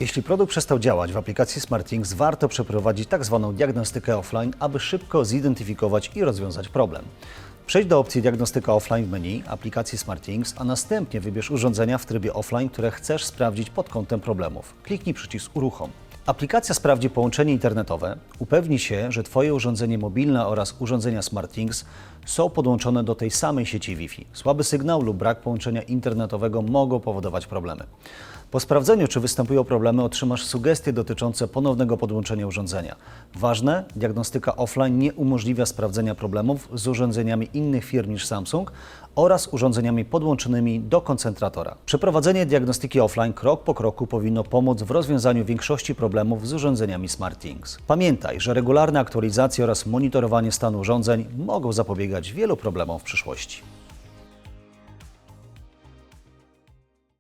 Jeśli produkt przestał działać w aplikacji SmartThings, warto przeprowadzić tak zwaną diagnostykę offline, aby szybko zidentyfikować i rozwiązać problem. Przejdź do opcji Diagnostyka offline w menu aplikacji SmartThings, a następnie wybierz urządzenia w trybie offline, które chcesz sprawdzić pod kątem problemów. Kliknij przycisk Uruchom. Aplikacja sprawdzi połączenie internetowe, upewni się, że Twoje urządzenie mobilne oraz urządzenia SmartThings są podłączone do tej samej sieci Wi-Fi. Słaby sygnał lub brak połączenia internetowego mogą powodować problemy. Po sprawdzeniu, czy występują problemy, otrzymasz sugestie dotyczące ponownego podłączenia urządzenia. Ważne, diagnostyka offline nie umożliwia sprawdzenia problemów z urządzeniami innych firm niż Samsung oraz urządzeniami podłączonymi do koncentratora. Przeprowadzenie diagnostyki offline krok po kroku powinno pomóc w rozwiązaniu większości problemów z urządzeniami SmartThings. Pamiętaj, że regularne aktualizacje oraz monitorowanie stanu urządzeń mogą zapobiegać wielu problemom w przyszłości.